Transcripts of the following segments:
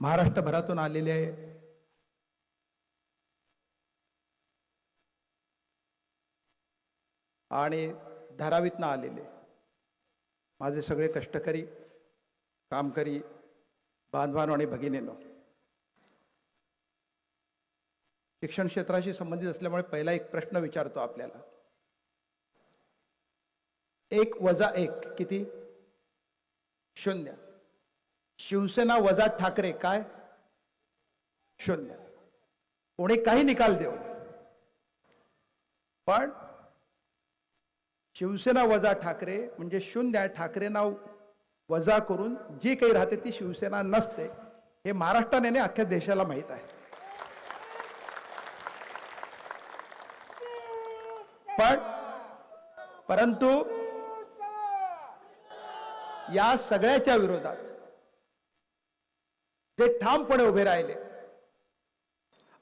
महाराष्ट्रभरातून आलेले आणि धारावीतनं आलेले माझे सगळे कष्टकरी कामकरी बांधवानो आणि भगिनीनो. शिक्षण क्षेत्राशी संबंधित असल्यामुळे पहिला एक प्रश्न विचारतो आपल्याला. एक वजा एक किती? शून्य. शिवसेना वजा ठाकरे काय? शून्य. कोणी काही निकाल देऊ पण शिवसेना वजा ठाकरे म्हणजे शून्य. ठाकरे ठाकरेंना वजा करून जी काही राहते ती शिवसेना नसते हे महाराष्ट्राने अख्ख्या देशाला माहीत आहे. पण परंतु या सगळ्याच्या विरोधात जे ठामपणे उभे राहिले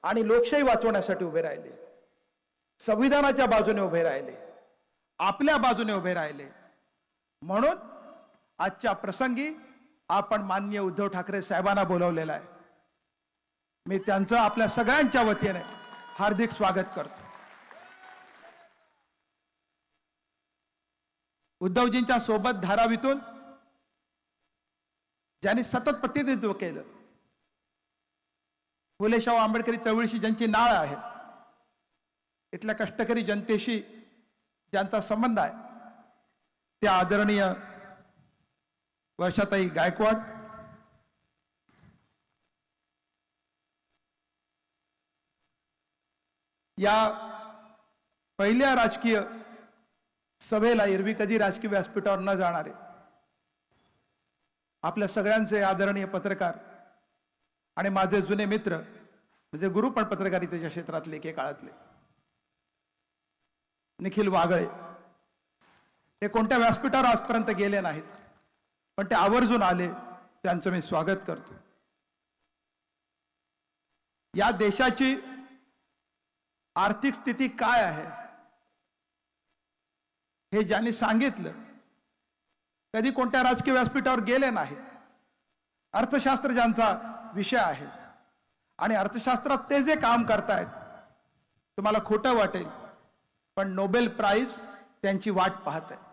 आणि लोकशाही वाचवण्यासाठी उभे राहिले संविधानाच्या बाजूने उभे राहिले आपल्या बाजूने उभे राहिले. म्हणून आजच्या प्रसंगी आपण माननीय उद्धव ठाकरे साहेबांना बोलवलेलं आहे. मी त्यांचं आपल्या सगळ्यांच्या वतीने हार्दिक स्वागत करतो. उद्धवजींच्या सोबत धारावीतून ज्यांनी सतत प्रतिनिधित्व केलं फुलेशाहू आंबेडकरी चळवळीशी ज्यांची नाळ आहे इथल्या कष्टकरी जनतेशी ज्यांचा संबंध आहे त्या आदरणीय वर्षाताई गायकवाड या पहिल्या राजकीय सभेला एरवी कधी राजकीय व्यासपीठावर न जाणारे आपल्या सगळ्यांचे आदरणीय पत्रकार आणि माझे जुने मित्र म्हणजे गुरु पण पत्रकारितेच्या क्षेत्रातले एके काळातले. निखिल वागळे. ते कोणत्या व्यासपीठावर आजपर्यंत गेले नाहीत पण ते आवर्जून आले त्यांचं मी स्वागत करतो. या देशाची आर्थिक स्थिती काय आहे हे ज्यांनी सांगितलं कधी कोणत्या राजकीय व्यासपीठावर गेले नाहीत. अर्थशास्त्र ज्यांचा विषय आहे. आणि अर्थशास्त्रात ते जे काम करतायत तुम्हाला खोटं वाटेल पण नोबेल प्राइज त्यांची वाट पाहत आहे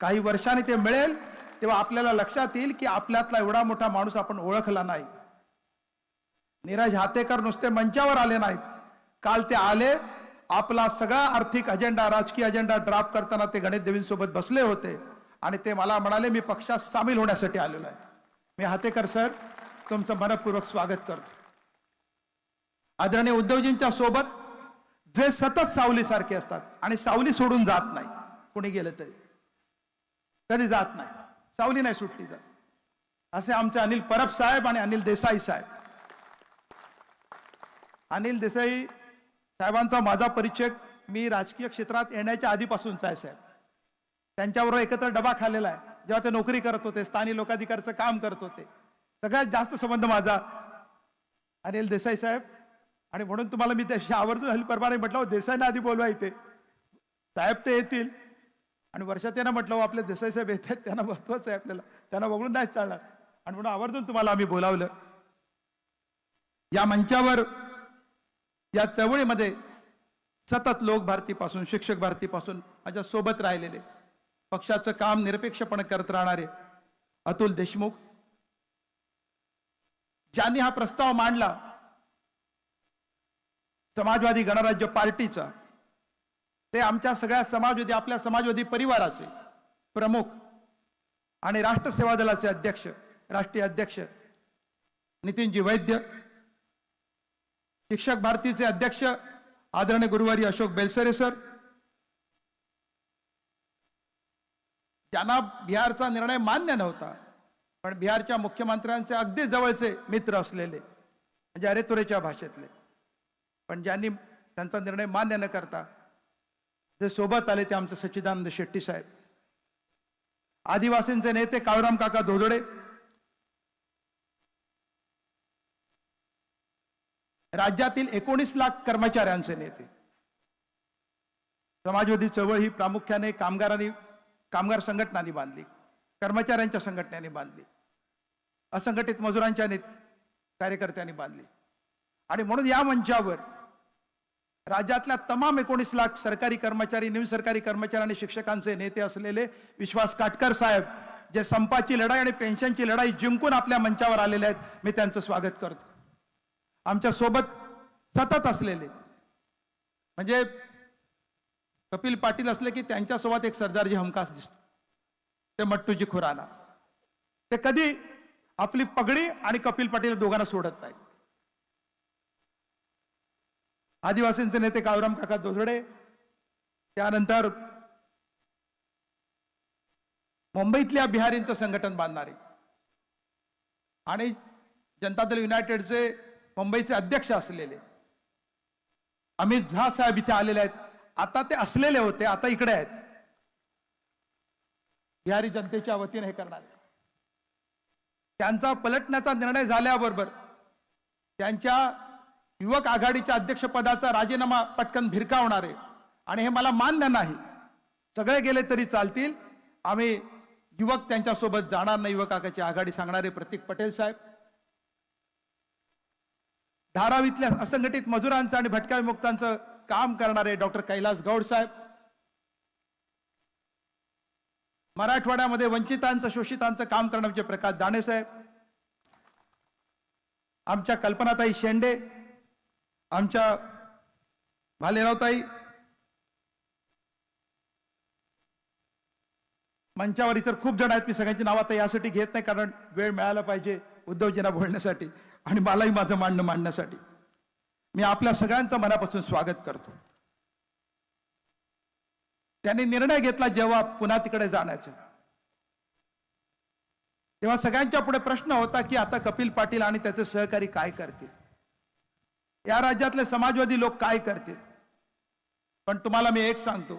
काही वर्षांनी ते मिळेल तेव्हा आपल्याला लक्षात येईल की आपल्यातला एवढा मोठा माणूस आपण ओळखला नाही. नीरज हातेकर नुसते मंचावर आले नाहीत. काल ते आले आपला सगळा आर्थिक अजेंडा राजकीय अजेंडा ड्राफ्ट करताना ते गणेश देवींसोबत बसले होते. आणि ते मला म्हणाले मी पक्षात सामील होण्यासाठी आलेलो आहे. मी हातेकर सर तुमचं मनपूर्वक स्वागत करतो. आदरणीय उद्धवजींच्या सोबत जे सतत सावली सारखे असतात आणि सावली सोडून जात नाही कोणी गेलं तरी. कधी जात नाही. सावली नाही सुटली जात असे आमचे अनिल परब साहेब आणि अनिल देसाई साहेब. अनिल देसाई साहेबांचा माझा परिचय मी राजकीय क्षेत्रात येण्याच्या आधीपासूनचा आहे साहेब. त्यांच्याबरोबर एकत्र डबा खाल्लेला आहे. जेव्हा ते नोकरी करत होते स्थानिक लोकाधिकारचं काम करत होते. सगळ्यात जास्त संबंध माझा. अनिल देसाई साहेब आणि म्हणून तुम्हाला मी त्याशी आवर्जून हल्ली परवाने म्हटलं "हो, देसाईंना आधी बोलवा इथे. साहेब ते येतील. आणि वर्षात त्यांना म्हटलं आपले देसाई साहेब येत आहेत त्यांना महत्वाचं आहे आपल्याला. त्यांना वगळून नाही चालणार. आणि म्हणून आवर्जून तुम्हाला आम्ही बोलावलं. या मंचावर या चळवळीमध्ये सतत लोक भारतीपासून शिक्षक भारतीपासून माझ्या सोबत राहिलेले पक्षाचं काम निरपेक्षपणे करत राहणारे अतुल देशमुख ज्यांनी हा प्रस्ताव मांडला समाजवादी गणराज्य पार्टीचा ते आमच्या सगळ्या समाजवादी आपल्या समाजवादी परिवाराचे प्रमुख आणि राष्ट्र सेवा दलाचे अध्यक्ष राष्ट्रीय अध्यक्ष नितीनजी वैद्य शिक्षक भारतीचे अध्यक्ष आदरणीय गुरुवारी अशोक बेलसरे सर ज्यांना बिहारचा निर्णय मान्य नव्हता पण बिहारच्या मुख्यमंत्र्यांचे अगदी जवळचे मित्र असलेले म्हणजे अरेतुरेच्या भाषेतले. पण ज्यांनी त्यांचा निर्णय मान्य न करता जे सोबत आले ते आमचे सच्चिदानंद शेट्टी साहेब. आदिवासींचे नेते काळूराम काका धोदडे. राज्यातील एकोणीस लाख कर्मचाऱ्यांचे नेते. समाजवादी चळवळ ही प्रामुख्याने कामगारांनी कामगार संघटनांनी बांधली कर्मचाऱ्यांच्या संघटनेने बांधली. असंघटित मजुरांच्या कार्यकर्त्यांनी बांधली. आणि म्हणून या मंचावर राज्यातल्या तमाम एकोणीस लाख सरकारी कर्मचारी निमसरकारी कर्मचारी आणि शिक्षकांचे नेते असलेले विश्वास काटकर साहेब जे संपाची लढाई आणि पेन्शनची लढाई जिंकून आपल्या मंचावर आलेले आहेत मी त्यांचं स्वागत करतो. आमच्यासोबत सतत असलेले म्हणजे कपिल पाटील असले की त्यांच्यासोबत एक सरदारजी हमखास दिसतो. ते मट्टूजी खुराना. ते कधी आपली पगडी आणि कपिल पाटील दोघांना सोडत नाही आदिवासींचे नेते कावराम काका दोसडे त्यानंतर मुंबईतल्या बिहारींचं संघटन बांधणारे. आणि जनता दल युनायटेडचे मुंबईचे अध्यक्ष असलेले. अमित झा साहेब इथे आलेले आहेत. आता ते असलेले होते आता इकडे आहेत. बिहारी जनतेच्या वतीने हे करणार त्यांचा पलटण्याचा निर्णय झाल्याबरोबर त्यांच्या युवक आघाडीच्या अध्यक्षपदाचा राजीनामा पटकन भिरकावणारे. आणि हे मला मान्य नाही. सगळे गेले तरी चालतील. आम्ही युवक त्यांच्यासोबत जाणार नाही युवक आघाडीची आघाडी सांगणारे प्रतीक पटेल साहेब. धारावीतल्या असंघटित मजुरांचं आणि भटक्या विमुक्तांचं काम करणारे डॉक्टर कैलास गौड साहेब. मराठवाड्यामध्ये वंचितांचं शोषितांचं काम करण्याचे म्हणजे प्रकाश दाणे साहेब. आमच्या कल्पनाताई शेंडे आमच्या भालेरावताई मंचावर इतर खूप जण आहेत मी सगळ्यांची नावं आता यासाठी घेत नाही कारण वेळ मिळाला पाहिजे उद्धवजींना बोलण्यासाठी आणि मलाही माझं मांडणं मांडण्यासाठी. मी आपल्या सगळ्यांचं मनापासून स्वागत करतो. त्यांनी निर्णय घेतला जेव्हा पुन्हा तिकडे जाण्याचा. तेव्हा सगळ्यांच्या पुढे प्रश्न होता की आता कपिल पाटील आणि त्याचे सहकारी काय करतील? या राज्यातले समाजवादी लोक काय करतील? पण तुम्हाला मी एक सांगतो.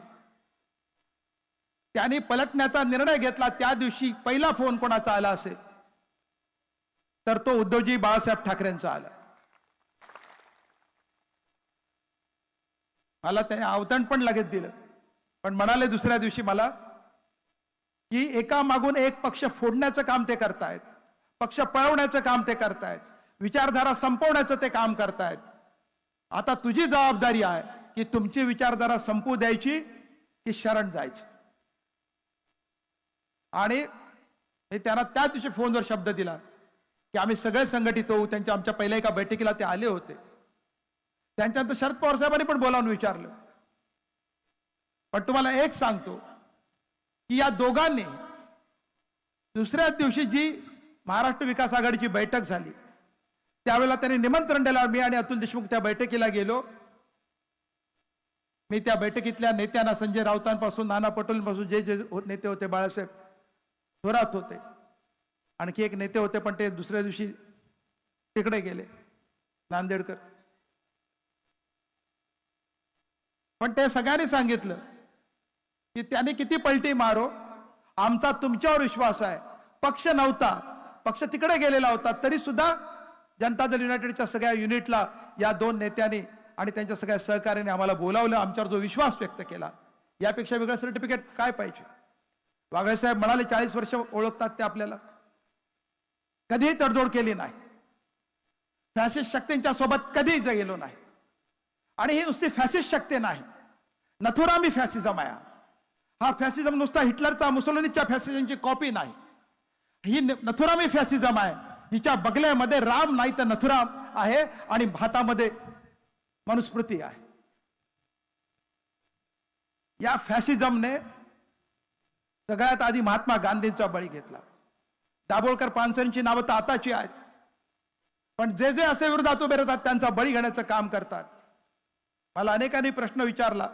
त्यांनी पलटण्याचा निर्णय घेतला त्या दिवशी पहिला फोन कोणाचा आला असेल? तर तो उद्धवजी बाळासाहेब ठाकरेंचा आला. मला त्याने आवतण पण लगेच दिलं. पण म्हणाले दुसऱ्या दिवशी मला की एका मागून एक पक्ष फोडण्याचं काम ते करतायत पक्ष पळवण्याचं काम ते करतायत विचारधारा संपवण्याचं ते काम करतायत. आता तुझी जबाबदारी आहे की तुमची विचारधारा संपू द्यायची की शरण जायची. आणि मी त्यांना त्या दिवशी फोनवर शब्द दिला की आम्ही सगळे संघटित होऊ त्यांच्या आमच्या पहिल्या एका बैठकीला ते आले होते. त्यांच्यानंतर शरद पवार साहेबांनी पण बोलावून विचारलं. पण तुम्हाला एक सांगतो की या दोघांनी दुसऱ्याच दिवशी जी महाराष्ट्र विकास आघाडीची बैठक झाली त्यावेळेला त्यांनी निमंत्रण दिलं मी आणि अतुल देशमुख त्या बैठकीला गेलो. मी त्या बैठकीतल्या नेत्यांना संजय राऊतांपासून नाना पटोलेंपासून जे जे नेते होते बाळासाहेब थोरात होते आणखी एक नेते होते पण ते दुसऱ्या दिवशी तिकडे गेले नांदेडकर. पण ते सगळ्यांनी सांगितलं की त्याने किती पलटी मारो? आमचा तुमच्यावर विश्वास आहे. पक्ष नव्हता. पक्ष तिकडे गेलेला होता. तरी सुद्धा जनता दल युनायटेडच्या सगळ्या युनिटला या दोन नेत्यांनी आणि त्यांच्या सगळ्या सहकार्याने आम्हाला बोलावलं. आमच्यावर जो विश्वास व्यक्त केला. यापेक्षा वेगळं सर्टिफिकेट काय पाहिजे? वागळे साहेब म्हणाले चाळीस वर्ष ओळखतात ते आपल्याला. कधीही तडजोड केली नाही. फॅसिस्ट शक्तींच्या सोबत कधीही गेलो नाही. आणि ही नुसती फॅसिस्ट शक्ती नाही. नथुरामी फॅसिझम आहे हा फॅसिझम नुसता हिटलरचा मुसोलिनीच्या फॅसिझमची कॉपी नाही. ही नथुरामी फॅसिझम आहे. जिच्या बगल्यामध्ये राम नाही तर नथुराम आहे आणि भातामध्ये मनुस्मृती आहे. या फॅसिझमने सगळ्यात आधी महात्मा गांधींचा बळी घेतला. दाभोळकर पानसरेंची नावं तर आताची आहेत. पण जे जे असे विरोधात उभे राहतात त्यांचा बळी घेण्याचं काम करतात. मला अनेकांनी प्रश्न विचारला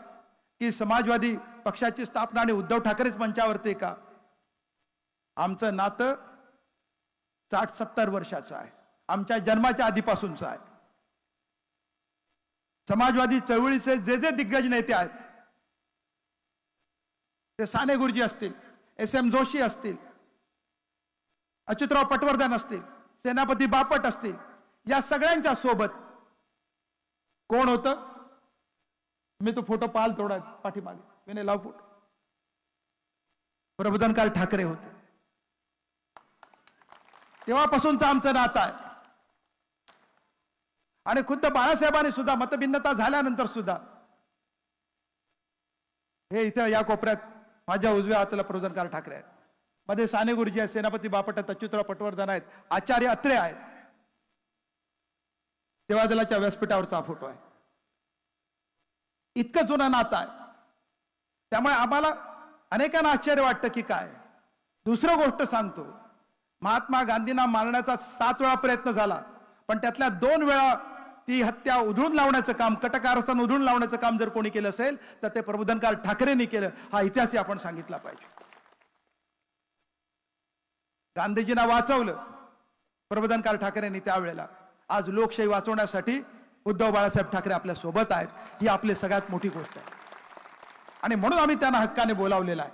की समाजवादी पक्षाची स्थापना आणि उद्धव ठाकरेच मंचावरती का? आमचं नातं साठ सत्तर वर्षाचं आहे. आमच्या जन्माच्या आधीपासूनचं आहे. समाजवादी चळवळीचे जे जे दिग्गज नेते आहेत ते साने गुरुजी असतील एस एम जोशी असतील अच्युतराव पटवर्धन असतील सेनापती बापट असतील या सगळ्यांच्या सोबत कोण होतं? मी तो फोटो पाहाल थोडा पाठीमागे. मी लाव फोटो। प्रबोधनकार ठाकरे होते। तेव्हापासूनचं आमचं नातं आहे. आणि खुद्द बाळासाहेबांनी सुद्धा मतभिन्नता झाल्यानंतर सुद्धा हे इथं या कोपऱ्यात माझ्या उजव्या हाताला प्रबोधनकार ठाकरे आहेत. मध्ये साने गुरुजी आहेत सेनापती बापट आहेत अच्युतराव पटवर्धन आहेत आचार्य अत्रे आहेत. सेवादलाच्या व्यासपीठावरचा फोटो आहे. इतकं जुनं नातं आहे. त्यामुळे आम्हाला अनेकांना आश्चर्य वाटतं की काय? दुसरं गोष्ट सांगतो. महात्मा गांधींना मारण्याचा सात वेळा प्रयत्न झाला पण त्यातल्या दोन वेळा ती हत्या उधळून लावण्याचं काम कटकारस्थान उधळून लावण्याचं काम जर कोणी केलं असेल तर ते प्रबोधनकार ठाकरेंनी केलं. हा इतिहासही आपण सांगितला पाहिजे. गांधीजींना वाचवलं. प्रबोधनकार ठाकरेंनी त्यावेळेला. आज लोकशाही वाचवण्यासाठी उद्धव बाळासाहेब ठाकरे आपल्यासोबत आहेत. ही आपली सगळ्यात मोठी गोष्ट आहे. आणि म्हणून आम्ही त्यांना हक्काने बोलावलेला आहे.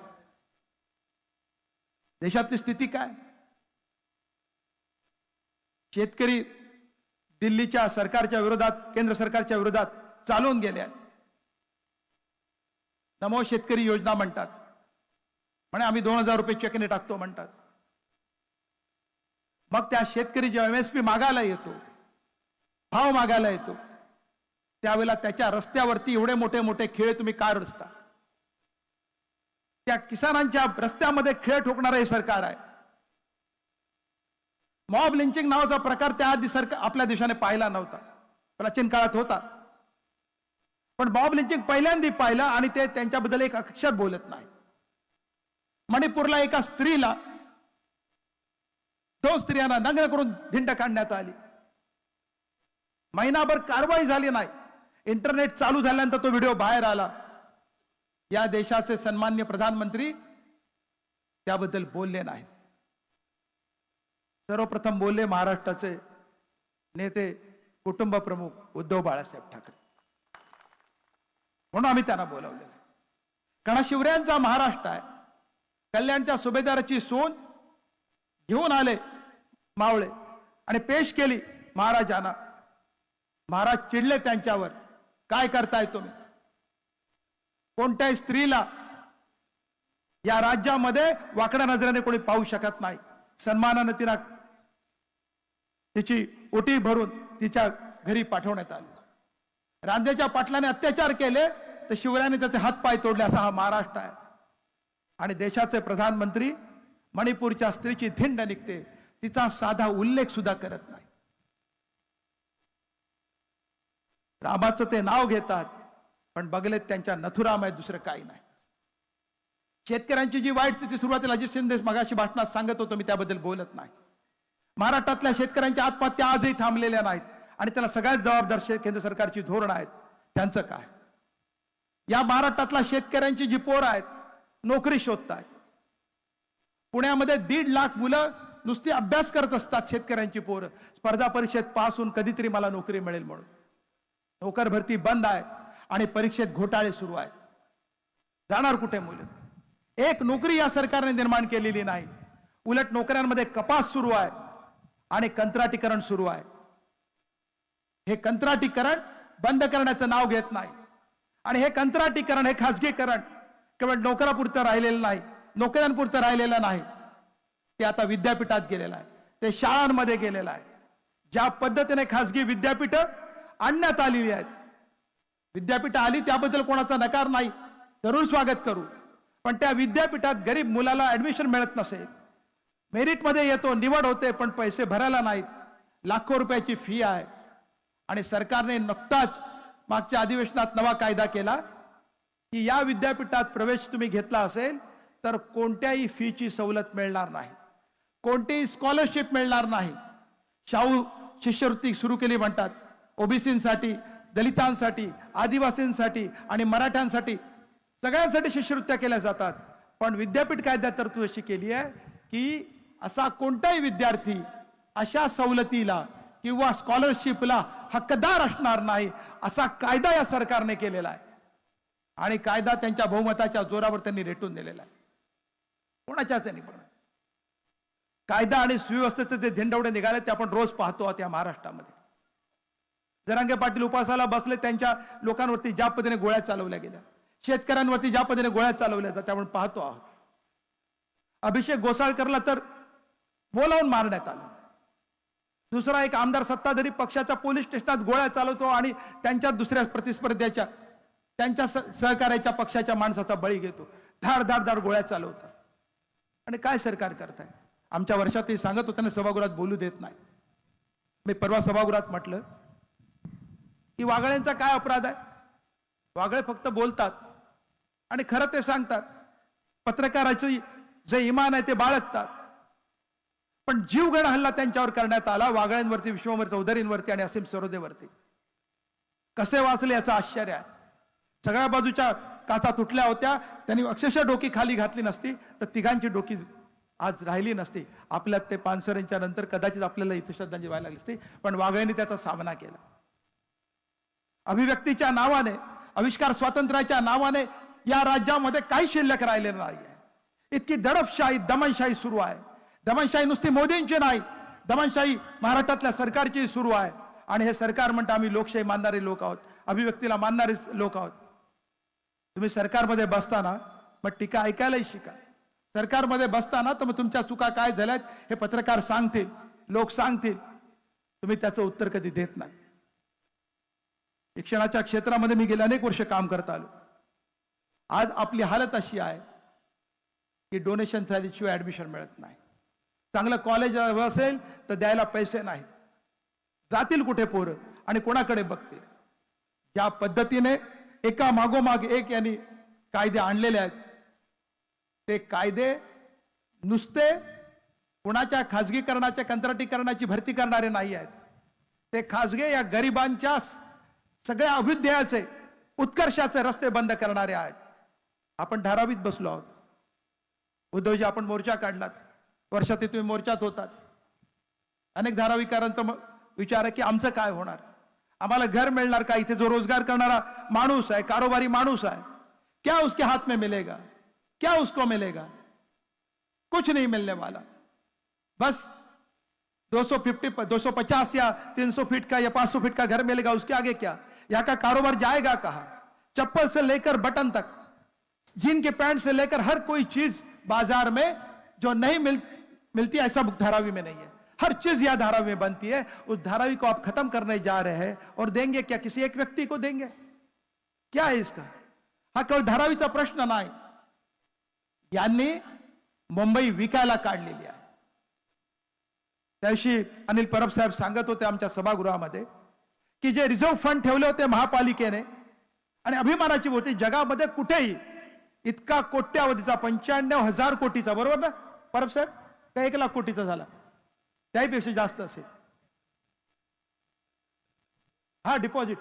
देशातली स्थिती काय? शेतकरी दिल्लीच्या सरकारच्या विरोधात केंद्र सरकारच्या विरोधात चालून गेले आहेत. नमो शेतकरी योजना म्हणतात. म्हणे आम्ही दोन हजार रुपये चेकने टाकतो म्हणतात. मग त्या शेतकरी जेव्हा एमएसपी मागायला येतो भाव मागायला येतो त्यावेळेला त्याच्या रस्त्यावरती एवढे मोठे मोठे खेळ तुम्ही का रचता? त्या किसानांच्या रस्त्यामध्ये खेळ ठोकणारं हे सरकार आहे. मॉब लिंचिंग नावाचा प्रकार त्या आधी सरकार आपल्या देशाने पाहिला नव्हता. प्राचीन काळात होता. पण मॉब लिंचिंग पहिल्यांदा पाहिलं आणि ते त्यांच्याबद्दल एक अक्षर बोलत नाही. मणिपूरला एका स्त्रीला दोन स्त्रियांना नग्न करून धिंड काढण्यात आली. महिनाभर कारवाई झाली नाही. इंटरनेट चालू झाल्यानंतर तो व्हिडिओ बाहेर आला. या देशाचे सन्मान्य प्रधानमंत्री त्याबद्दल बोलले नाही सर्वप्रथम बोलले महाराष्ट्राचे नेते कुटुंब प्रमुख उद्धव बाळासाहेब ठाकरे. म्हणून आम्ही त्यांना बोलावलेलं आहे कारण शिवऱ्यांचा महाराष्ट्र आहे. कल्याणच्या सुभेदाराची सोन घेऊन आले मावळे आणि पेश केली महाराजांना. महाराज चिडले त्यांच्यावर. काय करताय तुम्ही? कोणत्याही स्त्रीला या राज्यामध्ये वाकड्या नजरेने कोणी पाहू शकत नाही. सन्मानानं तिला तिची ओटी भरून तिच्या घरी पाठवण्यात आली. रांदेच्या पाटलाने अत्याचार केले तर शिवरायाने त्याचे हातपाय तोडले असा हा महाराष्ट्र आहे. आणि देशाचे प्रधानमंत्री मणिपूरच्या स्त्रीची धिंड निघते तिचा साधा उल्लेख सुद्धा करत नाही. रामाचं ते नाव घेतात पण बघलेत त्यांच्या नथुराम आहे दुसरं काही नाही. शेतकऱ्यांची जी वाईट स्थिती सुरुवातीला अजित शिंदे मगाशी भाषणात सांगत होतो मी त्याबद्दल बोलत नाही. महाराष्ट्रातल्या शेतकऱ्यांच्या आत्महत्या आजही थांबलेल्या नाहीत आणि त्याला सगळ्यात जबाबदार केंद्र सरकारची धोरण आहेत. त्यांचं काय? या महाराष्ट्रातल्या शेतकऱ्यांची जी पोरं आहेत नोकरी शोधतायत. पुण्यामध्ये दीड लाख मुलं नुसती अभ्यास करत असतात शेतकऱ्यांची पोरं. स्पर्धा परीक्षेत पास होऊन कधीतरी मला नोकरी मिळेल म्हणून. नोकर भरती बंद आहे. आणि परीक्षेत घोटाळे सुरू आहेत. जाणार कुठे मुलं? एक नोकरी या सरकारने निर्माण केलेली नाही. उलट नोकऱ्यांमध्ये कपास सुरू आहे आणि कंत्राटीकरण सुरू आहे. हे कंत्राटीकरण बंद करण्याचं नाव घेत नाही. आणि हे कंत्राटीकरण हे खासगीकरण केवळ नोकरापुरतं राहिलेलं नाही नोकऱ्यांपुरतं राहिलेलं नाही. ते आता विद्यापीठात गेलेलं आहे. ते शाळांमध्ये गेलेलं आहे. ज्या पद्धतीने खासगी विद्यापीठ आणण्यात आलेली आहेत विद्यापीठ आली त्याबद्दल कोणाचा नकार नाही. जरूर स्वागत करू. पण त्या विद्यापीठात गरीब मुलाला ऍडमिशन मिळत नसेल मेरिटमध्ये येतो निवड होते पण पैसे भरायला नाहीत. लाखो रुपयाची फी आहे. आणि सरकारने नुकताच मागच्या अधिवेशनात नवा कायदा केला की या विद्यापीठात प्रवेश तुम्ही घेतला असेल तर कोणत्याही फीची सवलत मिळणार नाही. कोणतीही स्कॉलरशिप मिळणार नाही. शाहू शिष्यवृत्ती सुरू केली म्हणतात. ओबीसीसाठी दलितांसाठी आदिवासींसाठी आणि मराठ्यांसाठी सगळ्यांसाठी शिष्यवृत्त्या केल्या जातात. पण विद्यापीठ कायद्यात तरतूद अशी केली आहे की असा कोणताही विद्यार्थी अशा सवलतीला किंवा स्कॉलरशिपला हक्कदार असणार नाही असा कायदा या सरकारने केलेला आहे. आणि कायदा त्यांच्या बहुमताच्या जोरावर त्यांनी रेटून दिलेला आहे. कोणाच्या त्यांनी पण. कायदा आणि सुव्यवस्थेचे जे झेंडवडे निघाले ते आपण रोज पाहतो आहोत या महाराष्ट्रामध्ये. जरांगे पाटील उपासाला बसले त्यांच्या लोकांवरती ज्या पद्धतीने गोळ्या चालवल्या गेल्या शेतकऱ्यांवरती ज्या पद्धतीने गोळ्या चालवल्या जातात आपण पाहतो आहोत. अभिषेक गोसाळकरला तर बोलावून मारण्यात आलं. दुसरा एक आमदार सत्ताधारी पक्षाच्या पोलीस स्टेशनात गोळ्या चालवतो आणि त्यांच्या दुसऱ्या प्रतिस्पर्ध्याच्या त्यांच्या सहकार्याच्या पक्षाच्या माणसाचा बळी घेतो. धार धार धार गोळ्या चालवतात. आणि काय सरकार करताय? आमच्या वर्षात ते सांगत होत्या सभागृहात बोलू देत नाही. मी परवा सभागृहात म्हटलं की वागळ्यांचा काय अपराध आहे? वागळे फक्त बोलतात आणि खरं ते सांगतात. पत्रकाराचे जे इमान आहे ते बाळगतात. पण जीवघण हल्ला त्यांच्यावर करण्यात आला वागळ्यांवरती विश्वंभर चौधरींवरती आणि असीम सरोदेवरती. कसे वाचले याचं आश्चर्य आहे. सगळ्या बाजूच्या काचा तुटल्या होत्या. त्यांनी अक्षरशः डोकी खाली घातली नसती तर तिघांची डोकी आज राहिली नसती. आपल्यात ते पानसरेंच्या नंतर कदाचित आपल्याला इथे श्रद्धांजली व्हायला लागली असती पण वागळ्यांनी त्याचा सामना केला. अभिव्यक्तीच्या नावाने आविष्कार स्वातंत्र्याच्या नावाने या राज्यामध्ये काही शिल्लक राहिलेलं नाही आहे इतकी दडपशाही दमनशाही सुरू आहे. दमनशाही नुसती मोदींची नाही दमनशाही महाराष्ट्रातल्या सरकारची सुरू आहे. आणि हे सरकार म्हणतं आम्ही लोकशाही मानणारे लोक आहोत अभिव्यक्तीला मानणारे लोक आहोत. तुम्ही सरकारमध्ये बसताना मग टीका ऐकायलाही शिका. सरकारमध्ये बसताना तर मग तुमच्या चुका काय झाल्यात हे पत्रकार सांगतील लोक सांगतील. तुम्ही त्याचं उत्तर कधी देत नाही. शिक्षणाच्या क्षेत्रामध्ये मी गेले अनेक वर्ष काम करत आलो. आज आपली हालत अशी आहे की डोनेशन झाल्याशिवाय ऍडमिशन मिळत नाही. चांगलं कॉलेज असेल तर द्यायला पैसे नाहीत जातील कुठे पोरं आणि कोणाकडे बघतील? ज्या पद्धतीने एका मागोमाग एक यांनी कायदे आणलेले आहेत ते कायदे नुसते कुणाच्या खाजगीकरणाच्या कंत्राटीकरणाची भरती करणारे नाही आहेत. ते खाजगे या गरिबांच्या सगळ्या अभ्युदयाचे उत्कर्षाचे रस्ते बंद करणारे आहेत. आपण धारावीत बसलो आहोत. उद्धवजी आपण मोर्चा काढलात. वर्षातील तुम्ही मोर्चात होतात. अनेक धाराविकारांचा विचार आहे की आमचं काय होणार? आम्हाला घर मिळणार का? इथे जो रोजगार करणारा माणूस आहे कारोबारी माणूस आहे क्या उसके हाथ में मिलेगा? क्या उसको मिलेगा? कुछ नहीं मिलने वाला. बस 250 250 या 300 फीट का या 500 फीट का घर मिलेगा उसके आगे क्या? यहाँ का कारोबार जाएगा कहा? चप्पल से लेकर बटन तक, जीन के पैंट से लेकर हर कोई चीज़ बाज़ार में जो नहीं मिल, मिलती ऐसा धारावी में नहीं है। हर चीज़ यह धारावी में बनती है। उस धारावी को आप खत्म करने जा रहे हैं और देंगे क्या? किसी एक व्यक्ति को देंगे? क्या है इसका? हा केवळ धारावीचा प्रश्न नाही यांनी मुंबई विकायला काढलेली आहे त्याविषयी अनिल परब साहेब सांगत होते, आमच्या सभागृहामध्ये की जे रिझर्व्ह फंड ठेवले होते महापालिकेने आणि अभिमानाची होती जगामध्ये कुठेही इतका कोट्यावधीचा पंच्याण्णव हजार कोटीचा बरोबर ना? परब साहेब का एक लाख कोटीचा झाला? त्याहीपेक्षा जास्त असेल. हा डिपॉझिट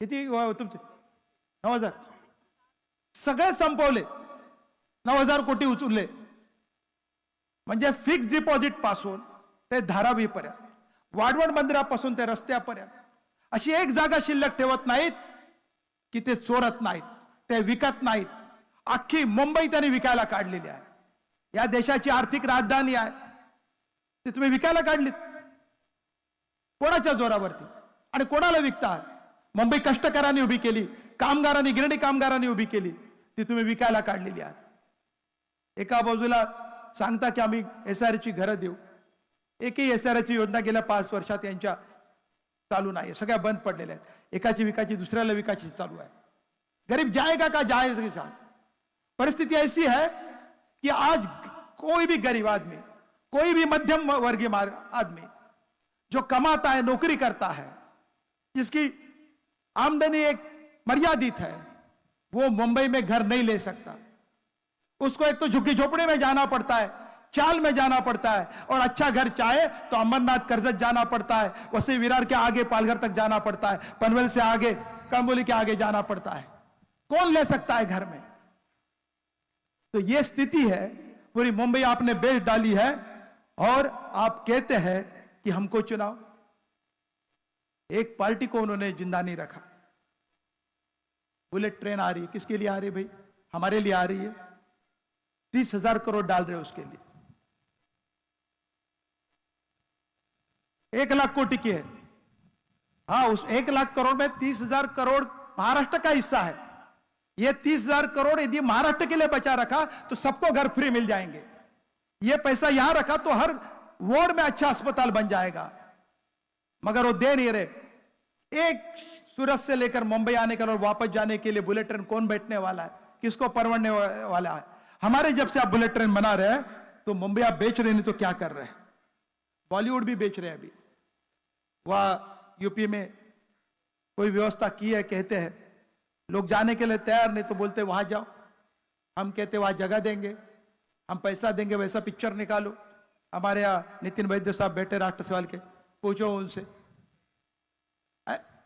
किती तुमचे? नऊ हजार. सगळे संपवले. नऊ हजार कोटी उचलले. म्हणजे फिक्स डिपॉझिटपासून ते धारावीपर्यंत. वाढवण मंदिरापासून ते रस्त्यापर्यंत. अशी एक जागा शिल्लक ठेवत नाहीत की ते चोरत नाहीत ते विकत नाहीत. अख्खी मुंबई त्यांनी विकायला काढलेली आहे. या देशाची आर्थिक राजधानी आहे. ती तुम्ही विकायला काढलीत. कोणाच्या जोरावरती? आणि कोणाला विकता? मुंबई कष्टकरांनी उभी केली कामगारांनी गिरणी कामगारांनी उभी केली ती तुम्ही विकायला काढलेली आहात. एका बाजूला सांगता की आम्ही एस ची घरं देऊ एकही एस आर ची योजना गेल्या पाच वर्षात यांच्या चालू नाही सगळ्या बंद पडलेल्या आहेत. एकाची विकायची, दुसऱ्याला विकायची चालू आहे. गरीब जाएगा का जाएगा के साथ परिस्थिति ऐसी है कि आज कोई भी गरीब आदमी, कोई भी मध्यम वर्गीय आदमी जो कमाता है, नौकरी करता है, जिसकी आमदनी एक मर्यादित है, वो मुंबई में घर नहीं ले सकता। उसको एक तो झुग्गी झोपड़ी में जाना पड़ता है। चाल में जाना पड़ता है। और अच्छा घर चाहे तो अमरनाथ करजत जाना पड़ता है। वसी विरार के आगे पालघर तक जाना पड़ता है। पनवेल से आगे कड़बोली के आगे जाना पड़ता है। कौन ले सकता है घर में? तो ये स्थिति है, पूरी मुंबई आपने बेच डाली है और आप कहते हैं कि हमको चुनाव। एक पार्टी को उन्होंने ज़िंदा नहीं रखा। बुलेट ट्रेन आ रही है। किसके लिए आ रही है भाई? हमारे लिए आ रही है। तीस हज़ार करोड़ डाल रहे हो उसके लिए। एक लाख कोटि की है। हाँ उस एक लाख करोड़ में तीस हज़ार करोड़ महाराष्ट्र का हिस्सा है। ये तीस हज़ार करोड़ यदि महाराष्ट्र के लिए बचा रखा तो सबको घर फ्री मिल जाएँगे। ये पैसा यहाँ रखा तो हर वार्ड में अच्छा अस्पताल बन जाएगा। मगर वो दे नहीं रहे। एक सूरत से लेकर मुंबई आने का और वापस जाने के लिए बुलेट ट्रेन कौन बैठने वाला है? किसको परवड़ने वाला है? हमारे जब से आप बुलेट ट्रेन बना रहे हैं तो मुंबई आप बेच रहे नहीं तो क्या कर रहे हैं? बॉलीवुड भी बेच रहे हैं अभी। वह यूपी में कोई व्यवस्था की है, कहते हैं, लोग जाने के लिए तैयार नहीं तो बोलते वहाँ जाओ। हम कहते वहाँ जगह देंगे, हम पैसा देंगे, वैसा पिक्चर निकालो। हमारे यहाँ नितिन वैद्य साहब बैठे राष्ट्र सवाल के, पूछो उनसे।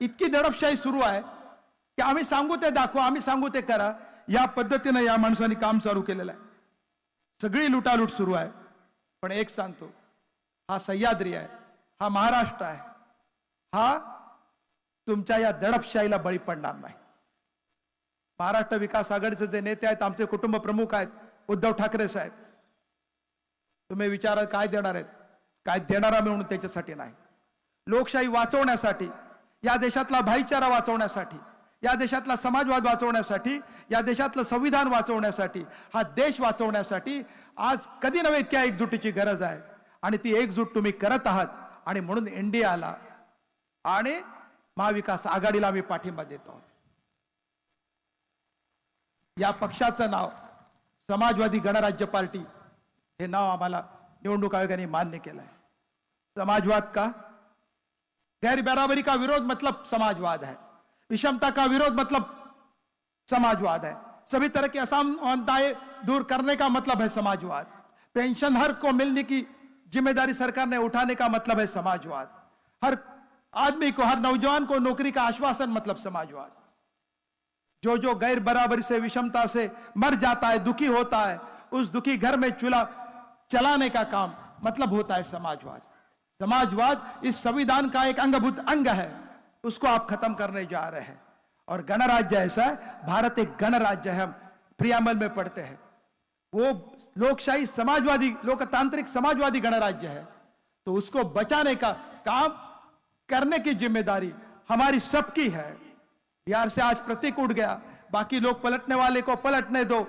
इतकी दडपशाही सुरू आहे की आम्ही सांगू ते दाखवा आम्ही सांगू ते करा, या पद्धतीनं या माणसाने काम चालू केलेलं आहे. सगळी लुटालूट सुरू आहे. पण एक सांगतो, हा सह्याद्री आहे, हा महाराष्ट्र आहे. हा तुमच्या या दडपशाहीला बळी पडणार नाही. महाराष्ट्र विकास आघाडीचे जे नेते आहेत आमचे कुटुंब प्रमुख आहेत उद्धव ठाकरे साहेब. तुम्ही विचाराल काय देणार आहेत? काय देणारा म्हणून त्याच्यासाठी नाही. लोकशाही वाचवण्यासाठी या देशातला भाईचारा वाचवण्यासाठी या देशातला समाजवाद वाचवण्यासाठी या देशातलं संविधान वाचवण्यासाठी हा देश वाचवण्यासाठी आज कधी नव्हे इतक्या एकजुटीची गरज आहे. आणि ती एकजूट तुम्ही करत आहात आणि म्हणून इंडियाला आणि महाविकास आघाडीला आम्ही पाठिंबा देतो. या पक्षाचं नाव समाजवादी गणराज्य पार्टी हे नाव आम्हाला निवडणूक आयोगाने मान्य केलं समाजवाद का? गैर बराबरी का विरोध मतलब समाजवाद है. विषमता का विरोध मतलब समाजवाद है. सभी तरह की असमानताएँ दूर करने का मतलब है समाजवाद. पेंशन हर को मिलने की ज़िम्मेदारी सरकार ने उठाने का मतलब है समाजवाद. हर आदमी को, हर नौजवान को नौकरी का आश्वासन मतलब समाजवाद। जो जो गैर बराबरी से, विषमता से मर जाता है, दुखी होता है, उस दुखी घर में चूल्हा चलाने का काम मतलब होता है समाजवाद। समाजवाद इस संविधान का एक अंगभूत अंग है, उसको आप खत्म करने जा रहे हैं। और गणराज्य ऐसा है, भारत एक गणराज्य है, हम प्रियामल में पढ़ते हैं। वो लोकशाही समाजवादी, लोकतांत्रिक समाजवादी गणराज्य है तो उसको बचाने का काम करने की ज़िम्मेदारी हमारी सबकी है। बिहार से आज प्रतीक उठ गया। बाकी लोग पलटने वाले को पलटने दो।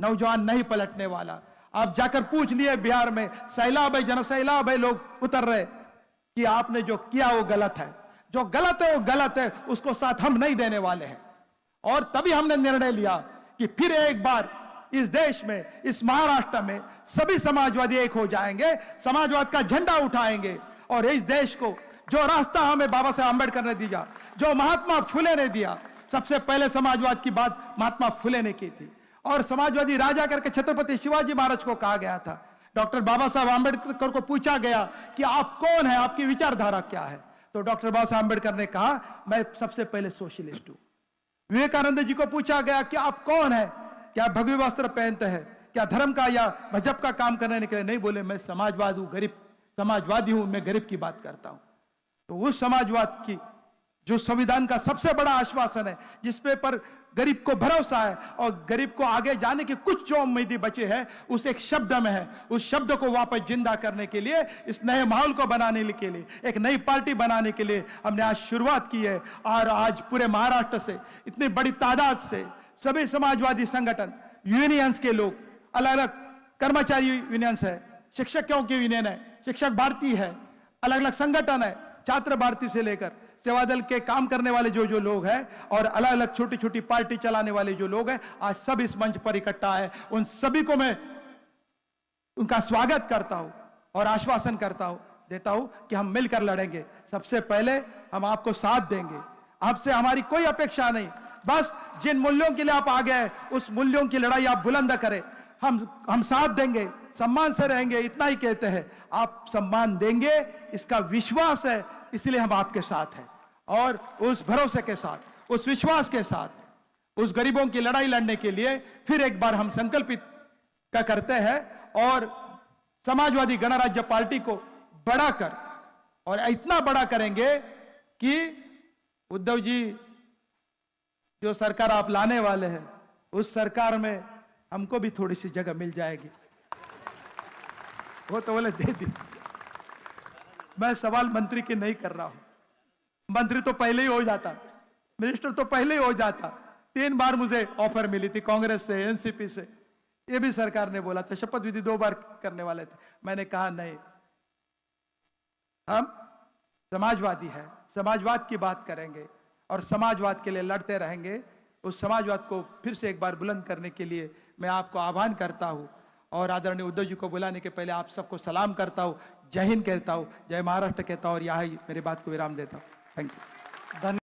नौजवान नहीं पलटने वाला। आप जाकर पूछ लिए बिहार में, सैलाब है, जनसैलाब है, लोग उतर रहे कि आपने जो किया वो गलत है। जो गलत है, वो गलत है, उसको साथ हम नहीं देने वाले हैं। और तभी हमने निर्णय लिया कि फिर एक बार इस देश में, इस महाराष्ट्र में सभी समाजवादी एक हो जाएँगे, समाजवाद का झंडा उठाएँगे और इस देश को जो रास्ता हमें बाबा साहेब आंबेडकर ने दिया, जो महात्मा फुले ने दिया, सबसे पहले समाजवाद की बात महात्मा फुले ने की थी। और समाजवादी राजा करके छत्रपति शिवाजी महाराज को कहा गया था। डॉक्टर बाबा साहब आंबेडकर को पूछा गया कि आप कौन है, आपकी विचारधारा क्या है? तो डॉक्टर बाबा साहब आंबेडकर ने कहा, मैं सबसे पहले सोशलिस्ट हूँ। विवेकानंद जी को पूछा गया कि आप कौन है? क्या भगवी वस्त्र पहनते हैं? क्या धर्म का या मज़हब का काम करने के लिए नहीं बोले? मैं समाजवाद हूँ, गरीब, समाजवादी हूँ, मैं गरीब की बात करता हूँ। तो उस समाजवाद की जो संविधान का सबसे बड़ा आश्वासन है जिसपे पर गरीब को भरोसा है और गरीब को आगे जाने की कुछ जो उम्मीदी बचे है, उस एक शब्द में है। उस शब्द को वापस ज़िंदा करने के लिए, इस नए माहौल को बनाने के लिए, एक नई पार्टी बनाने के लिए हमने आज शुरुआत की है। और आज पूरे महाराष्ट्र से, इतनी बड़ी तादाद से सभी समाजवादी संगठन यूनियंस के लोग अलग अलग कर्मचारी यूनियंस है, शिक्षकों की यूनियन है, शिक्षक भारती है अलग अलग संगठन है छात्र भारती से लेकर सेवा दल के काम करने वाले जो जो लोग हैं और अलग अलग छोटी छोटी पार्टी चलाने वाले जो लोग हैं, आज सब इस मंच पर इकट्ठा है। उन सभी को मैं उनका स्वागत करता हूँ और आश्वासन करता हूँ, देता हूँ कि हम मिलकर लड़ेंगे। सबसे पहले हम आपको साथ देंगे। आपसे हमारी कोई अपेक्षा नहीं। बस जिन मूल्यों के लिए आप आ गए उस मूल्यों की लड़ाई आप बुलंद करें। हम हम साथ देंगे, सम्मान से रहेंगे, इतना ही कहते हैं। आप सम्मान देंगे, इसका विश्वास है, इसलिए हम आपके साथ हैं। और उस भरोसे के साथ, उस विश्वास के साथ, उस गरीबों की लड़ाई लड़ने के लिए फिर एक बार हम संकल्पित का करते हैं और समाजवादी गणराज्य पार्टी को बड़ा कर, और इतना बड़ा करेंगे कि उद्धव जी, जो सरकार आप लाने वाले हैं, उस सरकार में हमको भी थोड़ी सी जगह मिल जाएगी। वो तो बोले, दे दी। मैं सवाल मंत्री की नहीं कर रहा हूँ। मंत्री तो पहले ही हो जाता, मिनिस्टर तो पहले ही हो जाता। तीन बार मुझे ऑफ़र मिली थी कांग्रेस से, एनसीपी से। ये भी सरकार ने बोला था, शपथ विधि दो बार करने वाले थे। मैंने कहा, नहीं, हम समाजवादी है, समाजवाद की बात करेंगे और समाजवाद के लिए लड़ते रहेंगे। उस समाजवाद को फिर से एक बार बुलंद करने के लिए मैं आपको आह्वान करता हूं और आदरणीय उद्धव जी को बुलाने के पहले आप सबको सलाम करता हूं। जय हिंद कहता हूं जय महाराष्ट्र कहता हूँ और यहाँ ही बात को विराम देता हूं। थैंक यू धन्यवाद